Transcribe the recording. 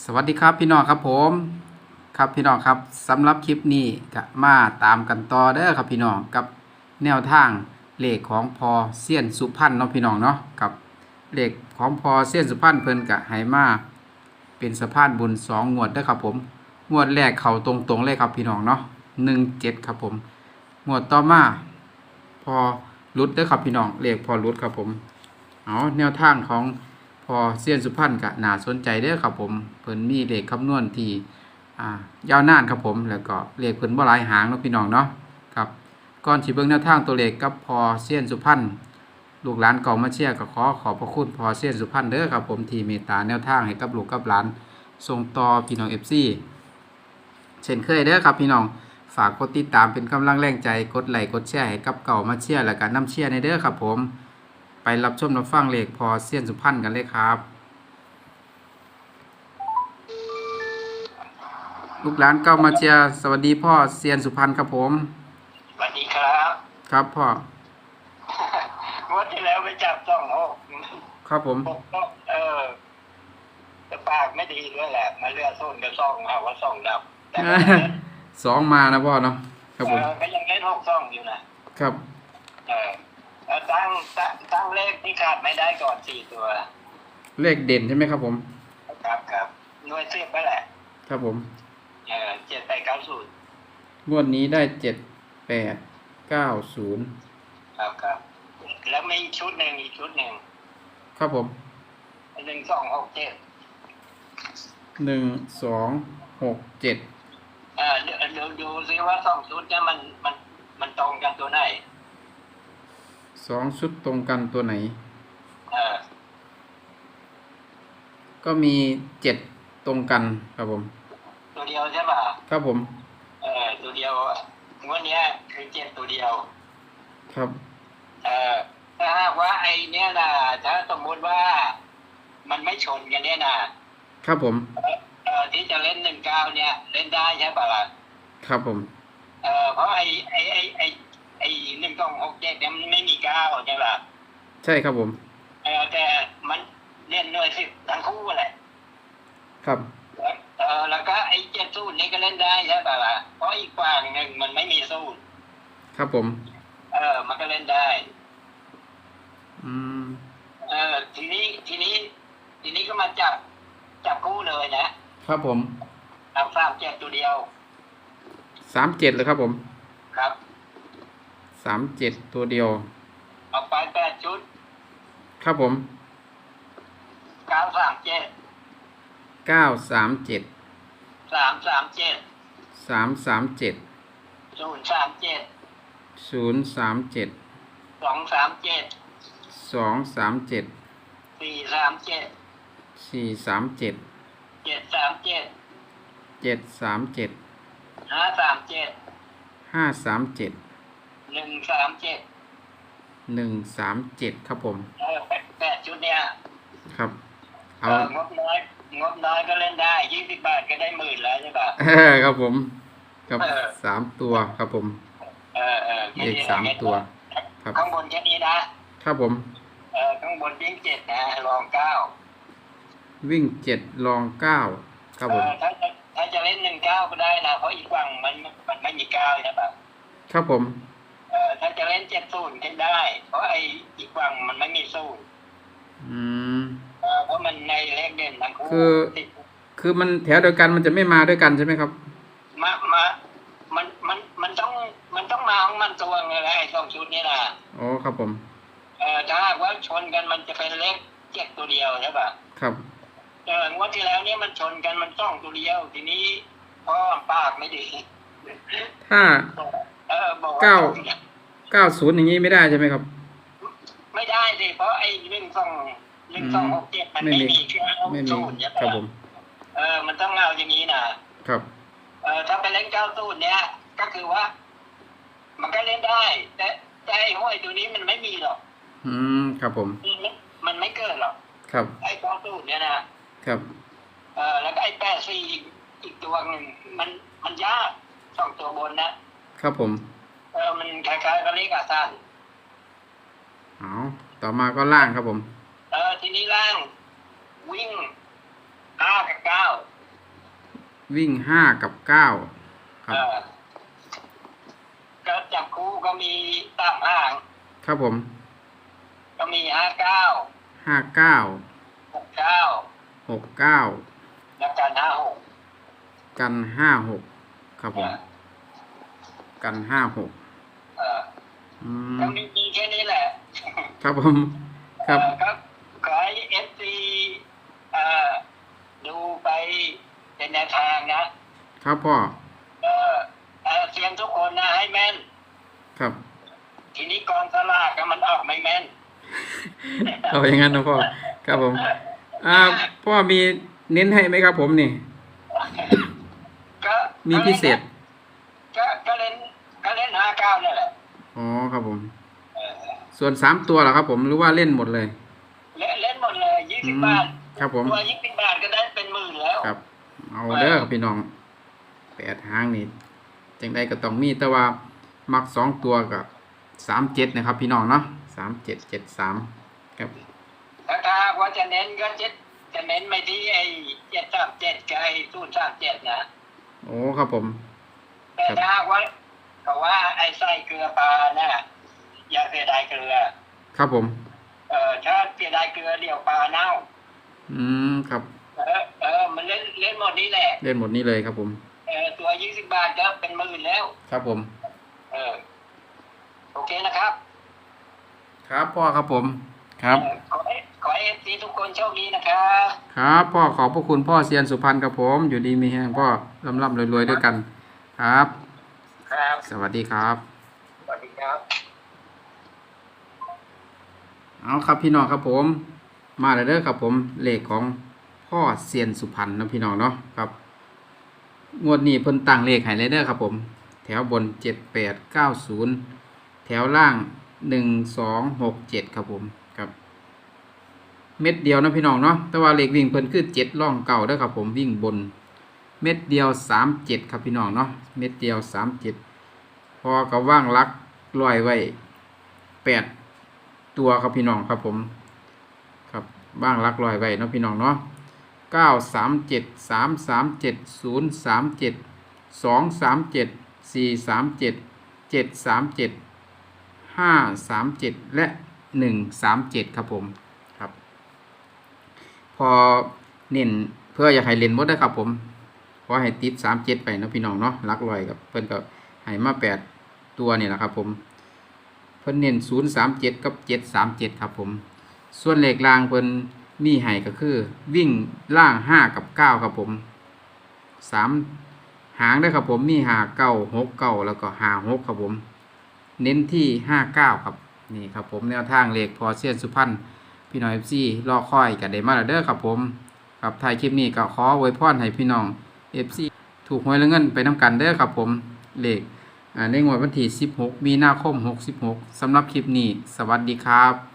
สวัสดีครับพี่น้องครับผมครับพี่น้องครับสำหรับคลิปนี้ก็มาตามกันต่อเด้อครับพี่น้องกับแนวทางเลขของพอเซียนสุพรรณเนาะพี่น้องเนาะกับเลขของพอเซียนสุพรรณเพิ่นกะให้มาเป็นสะพานบุญสองงวดเด้อครับผมงวดแรกเข้าตรงๆเลยครับพี่น้องเนาะหนึ่งเจ็ดครับผมงวดต่อมาพอรุดเด้อครับพี่น้องเลขพอรุดครับผมเอาแนวทางของ พอเซียนสุพรรณกะน่าสนใจเด้อครับผมเพิ่นมีเลขคำนวณที่อ่ายาวนานครับผม แล้วก็เลขเพิ่นบ่หลายหางเนาะพี่น้องเนาะครับก่อนสิเบิ่งแนวทางตัวเลขกับพอเซียนสุพรรณลูกหลานเก่ามาเชียร์ก็ขอขอบพระคุณพอเซียนสุพรรณเด้อครับผมที่เมตตาแนวทางให้กับลูกกับหลานส่งต่อพี่น้อง FC เช่นเคยเด้อครับพี่น้องฝากกดติดตามเป็นกำลังแรงใจกดไลค์กดแชร์ให้กับเก่ามาเชียร์แล้วก็นำเชียร์ในเด้อครับผม ไปรับชมรับฟังเลขพอเซียนสุพรรณกันเลยครับ ลูกหลานเก้ามาเชียร์สวัสดีพ่อเซียนสุพรรณครับผมสวัสดีครับครับพ่อ งวดที่แล้วไปจับสองหกครับผมหกก็เออแต่ปากไม่ดีด้วยแหละ มาเลือกส้นกับซองเอาว่าซองดับแต่ก็ยังเล่นสองมานะพ่อเนาะครับผมเออก็ยังเล่นหกซองอยู่นะครับ เออแล้ว ตั้งตั้งตั้งเลขที่ขาดไม่ได้ก่อนสี่ตัว เลขเด่นใช่ไหมครับผม ครับครับหน่วยเสียบไปแหละ ครับผม เออเจ็ดไปเก้าศูนย์งวดนี้ได้เจ็ดแปดเก้าศูนย์ครับครับ แล้วมีอีกชุดหนึ่งอีกชุดหนึ่งครับผมหนึ่งสองหกเจ็ดหนึ่งสองหกเจ็ดเออเดี๋ยวเดี๋ยวดูซิว่าสองชุดเนี่ยมันมันมันตรงกันตัวไหน สองชุดตรงกันตัวไหนเออก็มีเจ็ดตรงกันครับผม ตัวเดียวใช่ป่ะครับผม เออตัวเดียวอะงวดเนี้ยคือเจ็ดตัวเดียว ครับ เออถ้าหากว่าไอเนี้ยนะถ้าสมมุติว่ามันไม่ชนกันเนี่ยนะครับผม เออที่จะเล่นหนึ่งเก้าเนี่ย เล่นได้ใช่ป่ะล่ะครับผม เออเพราะไอไอไอไอไอหนึ่ง สองหกเจ็ดเนี่ยมันไม่มีเก้าใช่ป่ะใช่ครับผม เออแต่มันเล่นหน่วยสิบทั้งคู่แหละ ครับ เออแล้วก็ไอเจ็ดสูตรนี้ก็เล่นได้ใช่ป่ะล่ะเพราะอีกฝั่งหนึ่งมันไม่มีสูตรครับผม เออ มันก็เล่นได้ อืม เออ ทีนี้ทีนี้ ทีนี้ก็มาจับจับคู่เลยนะ ครับผมเอาสามเจ็ดตัวเดียว สามเจ็ดเลยครับผมครับ สามเจ็ดตัวเดียวเอาไปแปดชุดครับผมเก้าสามเจ็ดเก้าสามเจ็ดสามสามเจ็ดสามสามเจ็ดศูนย์สามเจ็ดศูนย์สามเจ็ดสองสามเจ็ดสองสามเจ็ดสี่สามเจ็ดสี่สามเจ็ดเจ็ดสามเจ็ดเจ็ดสามเจ็ดห้าสามเจ็ดห้าสามเจ็ด หนึ่งสามเจ็ดหนึ่งสามเจ็ดครับผมเออแปดแปดชุดเนี้ยครับ เอเอาองบน้อยงบน้อยก็เล่นได้ยี่สิบบาทก็ได้หมื่นแล้วใช่ปะเออครับผมครับเออสามตัวครับผม เออเออแค่เลขนี้นะสามตัว ครับข้างบนแค่นี้นะครับผม เออข้างบนวิ่งเจ็ดนะรองเก้าวิ่งเจ็ดลองเก้าครับเอผมอถ้าจะถ้าจะเล่นหนึ่งเก้าก็ได้นะเพราะอีกฝั่งมันมันไม่มีเก้าใช่ปะครับผม เออถ้าจะเล่นเจ็ดศูนย์ก็ได้ เพราะไอ้อีกฝั่งมันไม่มีศูนย์อืม เออเพราะมันในเลขเด่นทั้งคู่คือ ติดคือมันแถวเดียวกันมันจะไม่มาด้วยกันใช่ไหมครับ มามามันมันมันต้องมันต้องมาของมันตัวไงไอ้สองชุดนี้นะอ๋อครับผม เออถ้าหากว่าชนกันมันจะเป็นเลขเจ็ดตัวเดียวใช่ปะ ครับ เอองวดที่แล้วเนี่ยมันชนกันมันต้องตัวเดียว ทีนี้พ่อปากไม่ดีถ้า เออบอกว่าเก้า เก้าศูนย์อย่างนี้ไม่ได้ใช่ไหมครับ ไม่ได้สิเพราะไอ้หนึ่งสองหนึ่งสองหกเจ็ดมันไม่ไม่มีมีเชื้อไม่มีศูนย์ใช่ครับปะผมเออ มันต้องเอาอย่างนี้นะครับ เออถ้าเป็นเล่นเก้าศูนย์เนี่ยก็คือว่า มันก็เล่นได้ แต่แต่ไอ้ห้วยตัวนี้มันไม่มีหรอก อืมครับผม มันไม่มันไม่เกิดหรอก ครับ ไอ้เก้าศูนย์เนี่ยนะครับ เออแล้วก็ไอ้แปดสี่อีกอีกตัวหนึ่งมันมันยากสองตัวบนนะครับผม เออมันคล้ายๆกับเลขอาซันเอาต่อมาก็ล่างครับผม เออทีนี้ล่าง วิ่งห้ากับเก้าวิ่งห้ากับเก้าครัเอบอก็จับคู่ก็มีตามห่างครับผมก็มีห้าเก้าห้าเก้าหกเก้าหกเก้าแล้วกันห้าหกกันห้าหกครับผม กันห้าหกเออ อืมก็มีมีแค่นี้แหละ ครับผม ครับเอ่อครับ ขอให้เอฟซีดูไปเป็นแนวทางนะ ครับพ่อ เออเอ่อเซียนทุกคนนะให้แม่น ครับ ทีนี้กองสลากก็มันออกไม่แม่น เอาอย่างนั้นนะพ่อ ครับผม อ่า พ่อมีเน้นให้ไหมครับผมนี่ก็มีพิเศษ ก็ก็เล่นก็เล่นห้าเก้านี่นแหละ อ๋อครับผมเออส่วนสามตัวเหรอครับผมหรือว่าเล่นหมดเลย เล่นเล่นหมดเลยยี่อืสิบมบาทครับผมตัวยี่สิบบาทก็ได้เป็นหมื่นแล้วครับ เอาเด้อครับพี่น้องแปดหางนี่จังได้ก็ต้องมีแต่ว่ามักสองตัวกับสามเจ็ดนะครับ พี่น้องเนาะสามเจ็ดเจ็ดสามครับถ้าถ้าว่าจะเน้นก็จะจะเน้นไปที่ไอ้เจ็ดสามเจ็ดกับไอ้ศูนย์สามเจ็ดนะโอ้ครับผม แต่ครับถ้าว่า เขาว่าไอ้ไส้เกลือปลาน่ะอย่าเสียดายเกลือ ครับผม เออถ้าเสียดายเกลือเดี๋ยวปลาเน่า อืมครับ เออเออมันเล่นเล่นหมดนี้แหละเล่นหมดนี้เลยครับผม เออตัวยี่สิบบาทก็เป็นหมื่นแล้ว ครับผม เออ โอเคนะครับ ครับพ่อครับผม ครับ เออขอให้ขอให้เอฟซีทุกคนโชคดีนะครับ ครับพ่อขอบพระคุณพ่อเซียนสุพรรณครับผม อยู่ดีมีแห้งพ่อร่ำร่ำรวยๆด้วยกัน ครับ ครับ สวัสดีครับ สวัสดีครับ เอาครับพี่น้องครับผม มาเลยเด้อครับผมเลขของพ่อเซียนสุพรรณนะพี่น้องเนาะครับ งวดนี้เพิ่นตั้งเลขให้เลยเด้อครับผม แถวบนเจ็ดแปดเก้าศูนย์แถวล่างหนึ่งสองหกเจ็ดครับผมครับ เม็ดเดียวนะพี่น้องเนาะแต่ว่าเลขวิ่งเพิ่นคือเจ็ดล่องเก่าเด้อครับผมวิ่งบน เม็ดเดียวสามเจ็ดครับพี่น้องเนาะเม็ดเดียวสามเจ็ดพอกับว่างลักลอยไว้แปดตัวครับพี่น้องครับผมครับบ้างลักลอยไว้เนาะพี่น้องเนาะเก้าสามเจ็ดสามสามเจ็ดศูนย์สามเจ็ดสองสามเจ็ดสี่สามเจ็ดเจ็ดสามเจ็ดห้าสามเจ็ดและหนึ่งสามเจ็ดครับผมครับ พอเน้นเพื่ออยากให้เล่นหมดนะครับผม อให้ติดสามเจ็ดไปนะพี่น้องเนาะลักลอยกับเพิ่นก็ให้มาแปดตัวนี่แหละครับผม เพิ่นเน้นศูนย์สามเจ็ดกับเจ็ดสามเจ็ดครับผม ส่วนเหลขล่างเพิ่นมีให้ก็คือ วิ่งล่างห้ากับเก้าครับผมสามหางเด้วยครับผมมีหาเก้าหกเก้าแล้วก็หาหกครับผม เน้นที่ห้าเก้าครับนี่ครับผมแนวทางเลขพอเซียนสุพรรณพี่น้องเอฟซีรอคอยกันได้มาแล้วเด้อครับผม ครับท้ายคลิปนี้ก็ขออวยพรให้พี่น้อง เอฟซีถูกหวยและเงินไปน้ำกันเด้อครับผมเลขในงวดวันที่16 มีนาคม 66สำหรับคลิปนี้ สวัสดีครับ